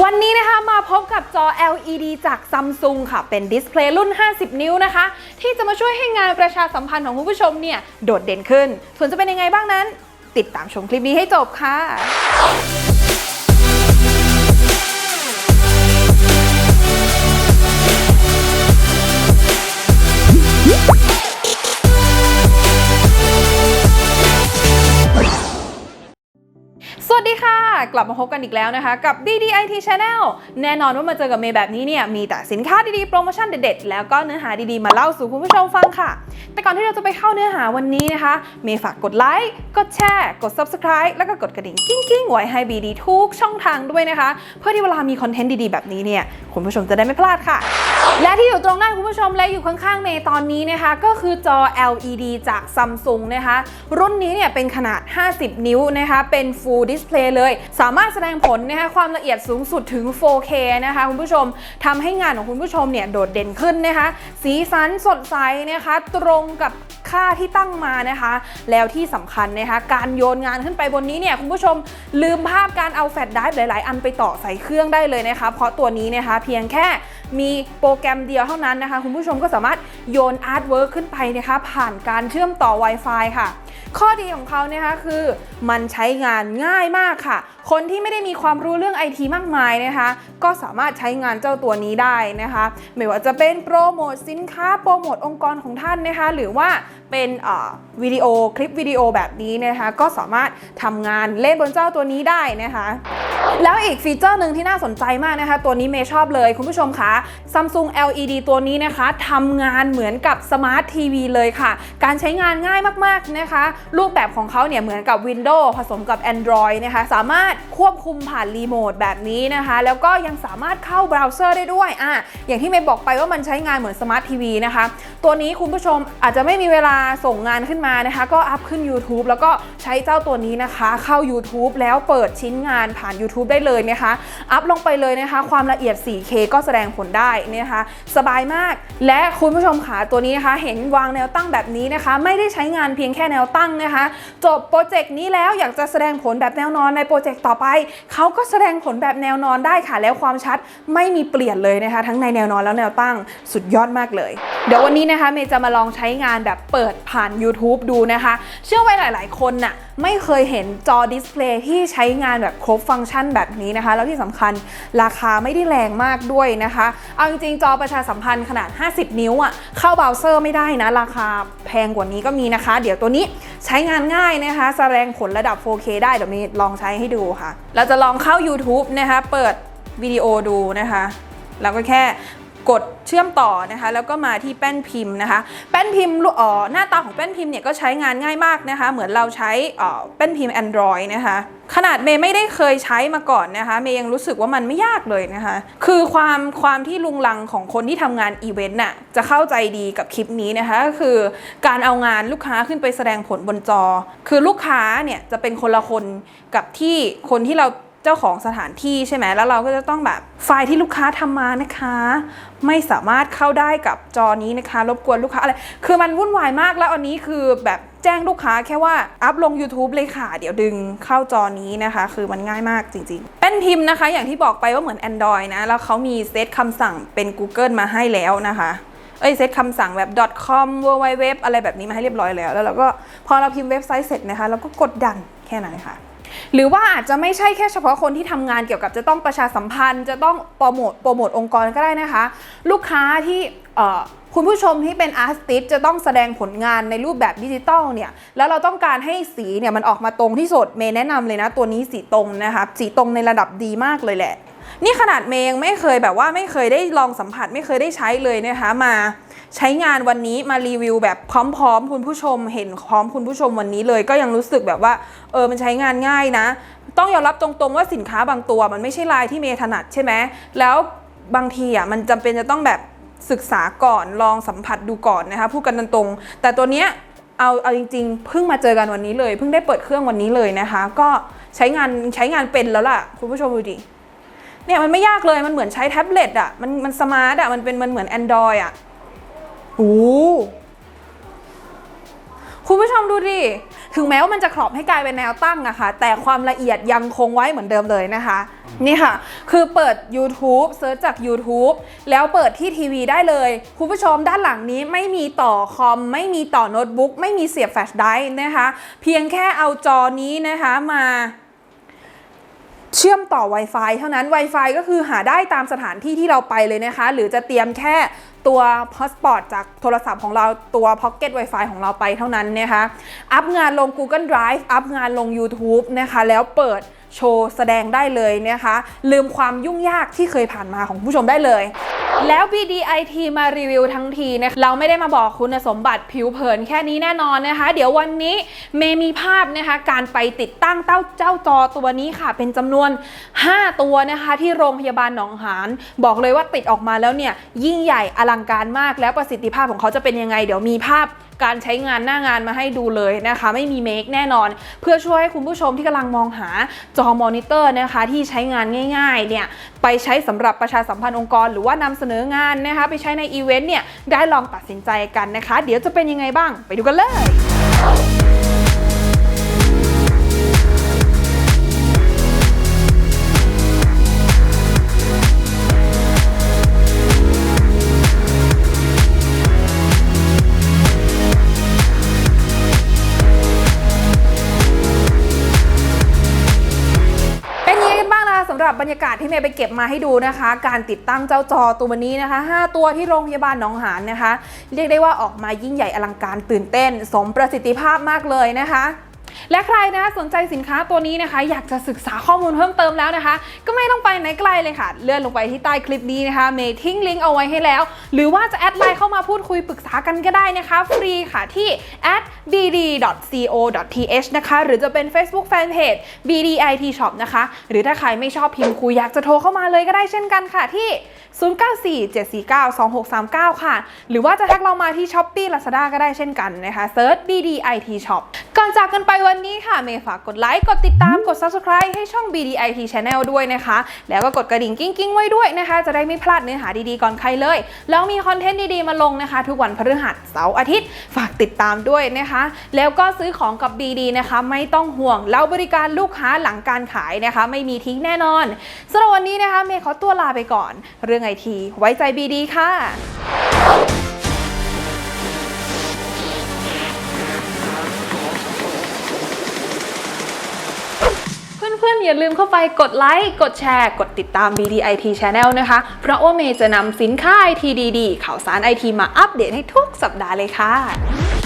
วันนี้นะคะมาพบกับจอ LED จากซัมซุงค่ะ เป็นดิสเพลย์รุ่น 50 นิ้วนะคะ ที่จะมาช่วยให้งานประชาสัมพันธ์ของคุณผู้ชมเนี่ย โดดเด่นขึ้น ส่วนจะเป็นยังไงบ้างนั้น ติดตามชมคลิปนี้ให้จบค่ะ กลับมาพบกันอีกแล้วนะคะ กับ BDIT Channel แน่นอนว่ามาเจอกับเมย์แบบนี้เนี่ย มีแต่สินค้าดีๆ โปรโมชั่นเด็ดๆ แล้วก็เนื้อหาดีๆ มาเล่าสู่คุณผู้ชมฟังค่ะ แต่ก่อนที่เราจะไปเข้าเนื้อหาวันนี้นะคะ เมย์ฝากกดไลค์ กดแชร์ กด Subscribe แล้วก็กดกระดิ่งกิ้งๆ ไว้ให้ BD ทุกช่องทางด้วยนะคะ เพื่อที่เวลามีคอนเทนต์ดีๆ แบบนี้เนี่ย คุณผู้ชมจะได้ไม่พลาดค่ะ และที่อยู่ตรงหน้าคุณผู้ชมและอยู่ข้างๆ เมย์ตอนนี้นะคะ ก็คือจอ LED จาก Samsung นะคะ รุ่นนี้เนี่ยเป็นขนาด 50 นิ้วนะคะ เป็น Full Display เลยสามารถแสดงผลนะคะความละเอียดสูงสุดถึง 4K นะคะคุณผู้ชมทำให้งานของคุณผู้ชมเนี่ยโดดเด่นขึ้นนะคะ สีสันสดใสนะคะตรงกับค่าที่ตั้งมานะคะ แล้วที่สำคัญนะคะการโยนงานขึ้นไปบนนี้เนี่ยคุณผู้ชมลืมภาพการเอาแฟลชไดรฟ์หลาย ๆ อันไปต่อใส่เครื่องได้เลยนะคะ เพราะตัวนี้นะคะเพียงแค่มีโปรแกรมเดียวเท่านั้นนะคะ คุณผู้ชมก็สามารถโยนอาร์ตเวิร์กขึ้นไปนะคะ ผ่านการเชื่อมต่อ Wi-Fi ค่ะ ข้อดีของเขานะคะคือมันใช้งานง่ายมากค่ะ คนที่ไม่ได้มีความรู้เรื่องไอทีมากมายนะคะ ก็สามารถใช้งานเจ้าตัวนี้ได้นะคะ ไม่ว่าจะเป็นโปรโมทสินค้า โปรโมทองค์กรของท่านนะคะ หรือว่าเป็นวิดีโอคลิปวิดีโอแบบนี้นะคะ ก็สามารถทำงานเล่นบนเจ้าตัวนี้ได้นะคะ แล้วอีกฟีเจอร์หนึ่งที่น่าสนใจมากนะคะ ตัวนี้เมย์ชอบเลยคุณผู้ชมคะ Samsung LED ตัวนี้นะคะทำงานเหมือนกับสมาร์ททีวีเลยค่ะ การใช้งานง่ายมากๆนะคะ รูปแบบของเขาเนี่ยเหมือนกับ Windows ผสมกับ Android นะคะ สามารถควบคุมผ่านรีโมทแบบนี้นะคะ แล้วก็ยังสามารถเข้าเบราว์เซอร์ได้ด้วยอะอย่างที่เมย์บอกไปว่ามันใช้งานเหมือนสมาร์ททีวีนะคะ ตัวนี้คุณผู้ชมอาจจะไม่มีเวลาส่งงานขึ้นมานะคะ ก็อัพขึ้น YouTube แล้วก็ใช้เจ้าตัวนี้นะคะ เข้า YouTube แล้วเปิดชิ้นงานผ่าน YouTube ได้เลยนะคะ อัพลงไปเลยนะคะ ความละเอียด 4K ก็แสดงผลได้นะคะ สบายมาก และคุณผู้ชมขาตัวนี้นะคะ เห็นวางแนวตั้งแบบนี้นะคะ ไม่ได้ใช้งานเพียงแค่แนวตั้งนะคะ จบโปรเจกต์นี้แล้วอยากจะแสดงผลแบบแนวนอนในโปรเจกต์ต่อไป เขาก็แสดงผลแบบแนวนอนได้ค่ะ แล้วความชัดไม่มีเปลี่ยนเลยนะคะ ทั้งในแนวนอนแล้วแนวตั้งสุดยอดมากเลยเดี๋ยววันนี้นะคะเมย์จะมาลองใช้งานแบบเปิดผ่าน YouTube ดูนะคะ เชื่อว่าหลาย ๆ คนน่ะไม่เคยเห็นจอดิสเพลย์ที่ใช้งานแบบครบฟังก์ชันแบบนี้นะคะ แล้วที่สำคัญราคาไม่ได้แรงมากด้วยนะคะ เอาจริงๆ จอประชาสัมพันธ์ขนาด 50 นิ้วอะเข้าเบราว์เซอร์ไม่ได้นะ ราคาแพงกว่านี้ก็มีนะคะ เดี๋ยวตัวนี้ใช้งานง่ายนะคะ แสดงผลระดับ 4K ได้ เดี๋ยวเมย์ลองใช้ให้ดูค่ะ เราจะลองเข้า YouTube นะคะ เปิดวิดีโอดูนะคะแล้วก็แค่ กดเชื่อมต่อนะคะแล้วก็มาที่แป้นพิมพ์นะคะ แป้นพิมพ์ลูกอ๋อหน้าตาของแป้นพิมพ์เนี่ยก็ใช้งานง่ายมากนะคะ เหมือนเราใช้อ่อแป้นพิมพ์ Android นะคะขนาดเมย์ไม่ได้เคยใช้มาก่อนนะคะเมย์ยังรู้สึกว่ามันไม่ยากเลยนะคะ คือความความที่ลุงลังของคนที่ทำงานอีเวนต์น่ะจะเข้าใจดีกับคลิปนี้นะคะก็คือการเอางานลูกค้าขึ้นไปแสดงผลบนจอ คือลูกค้าเนี่ยจะเป็นคนละคนกับที่คนที่เรา เจ้าของสถานที่ใช่ไหมแล้วเราก็จะต้องแบบไฟล์ที่ลูกค้าทำมานะคะ ไม่สามารถเข้าได้กับจอนี้นะคะ รบกวนลูกค้าอะไรคือมันวุ่นวายมากแล้วอันนี้คือแบบแจ้งลูกค้าแค่ว่าอัพลง YouTube เลยค่ะ เดี๋ยวดึงเข้าจอนี้นะคะ คือมันง่ายมากจริงๆแป้นพิมพ์นะคะ อย่างที่บอกไปว่าเหมือน Android นะ แล้วเขามีเซตคำสั่งเป็น Google มาให้แล้วนะคะเอ้ยเซตคำสั่งแบบ .com www อะไรแบบนี้มาให้เรียบร้อยแล้ว แล้วเราก็พอเราพิมพ์เว็บไซต์เสร็จนะคะ เราก็กดดันแค่นั้นค่ะ หรือว่าอาจจะไม่ใช่แค่เฉพาะคนที่ทำงานเกี่ยวกับจะต้องประชาสัมพันธ์ จะต้องโปรโมทโปรโมทองค์กรก็ได้นะคะ ลูกค้าที่คุณผู้ชมที่เป็นอาร์ติสจะต้องแสดงผลงานในรูปแบบดิจิตอลเนี่ย แล้วเราต้องการให้สีเนี่ยมันออกมาตรงที่สุด เมย์แนะนำเลยนะ ตัวนี้สีตรงนะคะสีตรงในระดับดีมากเลยแหละ นี่ขนาดเมย์ยังไม่เคยแบบว่าไม่เคยได้ลองสัมผัสไม่เคยได้ใช้เลยนะคะมา ใช้งานวันนี้มารีวิวแบบพร้อมๆ คุณผู้ชมเห็นพร้อมคุณผู้ชมวันนี้เลย ก็ยังรู้สึกแบบว่าเออมันใช้งานง่ายนะ ต้องยอมรับตรงๆว่าสินค้าบางตัว มันไม่ใช่ลายที่เมย์ถนัดใช่ไหมแล้วบางทีอะมันจำเป็นจะต้องแบบศึกษาก่อนลองสัมผัสดูก่อนนะคะพูดกันตรงๆแต่ตัวเนี้ยเอาเอาจริงๆเพิ่งมาเจอกันวันนี้เลย เพิ่งได้เปิดเครื่องวันนี้เลยนะคะ ก็ใช้งานใช้งานเป็นแล้วล่ะ คุณผู้ชมดูดิเนี่ยมันไม่ยากเลยมันเหมือนใช้แท็บเล็ตอะมันมันสมาร์ทอะมันเป็นมันเหมือน Android อะ โอ้คุณผู้ชมดูดิ ถึงแม้ว่ามันจะขรอบให้กลายเป็นแนวตั้งอะค่ะแต่ความละเอียดยังคงไว้เหมือนเดิมเลยนะคะ นี่ค่ะ คือเปิด YouTube เซิร์ชจาก YouTube แล้วเปิดที่ทีวีได้เลย คุณผู้ชมด้านหลังนี้ไม่มีต่อคอม ไม่มีต่อโน้ตบุ๊ก ไม่มีเสียบแฟลชไดรฟ์นะคะ เพียงแค่เอาจอนี้นะคะมา เชื่อมต่อ Wi-Fi เท่านั้น Wi-Fi ก็คือหาได้ตามสถานที่ที่เราไปเลยนะคะ หรือจะเตรียมแค่ตัว Hotspot จากโทรศัพท์ของเราตัว Pocket Wi-Fi ของเราไปเท่านั้นนะคะ อัพงานลง Google Drive อัพงานลง YouTube นะคะ แล้วเปิดโชว์แสดงได้เลยนะคะ ลืมความยุ่งยากที่เคยผ่านมาของผู้ชมได้เลย แล้ว BDIT มารีวิวทั้งทีนะเราไม่ได้มาบอกคุณสมบัติผิวเผินแค่นี้แน่นอนนะคะ เดี๋ยววันนี้เมมีภาพนะคะ การไปติดตั้งเต้าเจ้าจอตัวนี้ค่ะ เป็นจำนวน 5 ตัวนะคะ ที่โรงพยาบาลหนองหานบอกเลยว่าติดออกมาแล้วเนี่ย ยิ่งใหญ่อลังการมากแล้วประสิทธิภาพของเขาจะเป็นยังไง เดี๋ยวมีภาพ การใช้งานหน้างานมาให้ดูเลยนะคะ ไม่มีเมคแน่นอน เพื่อช่วยให้คุณผู้ชมที่กำลังมองหาจอมอนิเตอร์นะคะ ที่ใช้งานง่ายๆเนี่ยไปใช้สำหรับประชาสัมพันธ์องค์กร หรือว่านำเสนองานนะคะ ไปใช้ในอีเวนต์เนี่ยได้ลองตัดสินใจกันนะคะ เดี๋ยวจะเป็นยังไงบ้าง ไปดูกันเลย บรรยากาศที่เมย์ไปเก็บมาให้ดูนะคะ การติดตั้งเจ้าจอตัวนี้นะคะ 5 ตัวที่โรงพยาบาลหนองหานนะคะ เรียกได้ว่าออกมายิ่งใหญ่อลังการตื่นเต้น สมประสิทธิภาพมากเลยนะคะ และใครนะสนใจสินค้าตัวนี้นะคะ อยากจะศึกษาข้อมูลเพิ่มเติมแล้วนะคะ ก็ไม่ต้องไปไหนไกลเลยค่ะ เลื่อนลงไปที่ใต้คลิปนี้นะคะเมย์ทิ้งลิงก์เอาไว้ให้แล้ว หรือว่าจะแอดไลน์เข้ามาพูดคุยปรึกษากันก็ได้นะคะ ฟรีค่ะที่ bd.co.th นะคะ หรือจะเป็น Facebook Fanpage bdit shop นะคะ หรือถ้าใครไม่ชอบพิมพ์คุยอยากจะโทรเข้ามาเลยก็ได้เช่นกันค่ะที่ 0947492639 ค่ะ หรือว่าจะทักเรามาที่ Shopee Lazada ก็ได้เช่นกันนะคะเซิร์ช BDIT Shop ก่อนจากกันไปวันนี้ค่ะ เมย์ฝากกดไลค์ กดติดตาม กด Subscribe ให้ช่อง BDIT Channel ด้วยนะคะ แล้วก็กดกระดิ่งกิ้งๆไว้ด้วยนะคะ จะได้ไม่พลาดเนื้อหาดีๆก่อนใครเลย แล้วมีคอนเทนต์ดีๆมาลงนะคะ ทุกวันพฤหัสเสาร์อาทิตย์ ฝากติดตามด้วยนะคะ แล้วก็ซื้อของกับ BD นะคะ ไม่ต้องห่วง เราบริการลูกค้าหลังการขายนะคะ ไม่มีทิ้งแน่นอนสำหรับวันนี้นะคะ เมย์ขอตัวลาไปก่อน เรื่องไอที ไว้ใจ BD ค่ะเพื่อนๆ อย่าลืมเข้าไปกดไลค์ กดแชร์ กดติดตาม BDIT Channel นะคะ เพราะว่าเมย์จะนำสินค้า IT ดีๆ ข่าวสาร IT มาอัปเดตให้ทุกสัปดาห์เลยค่ะ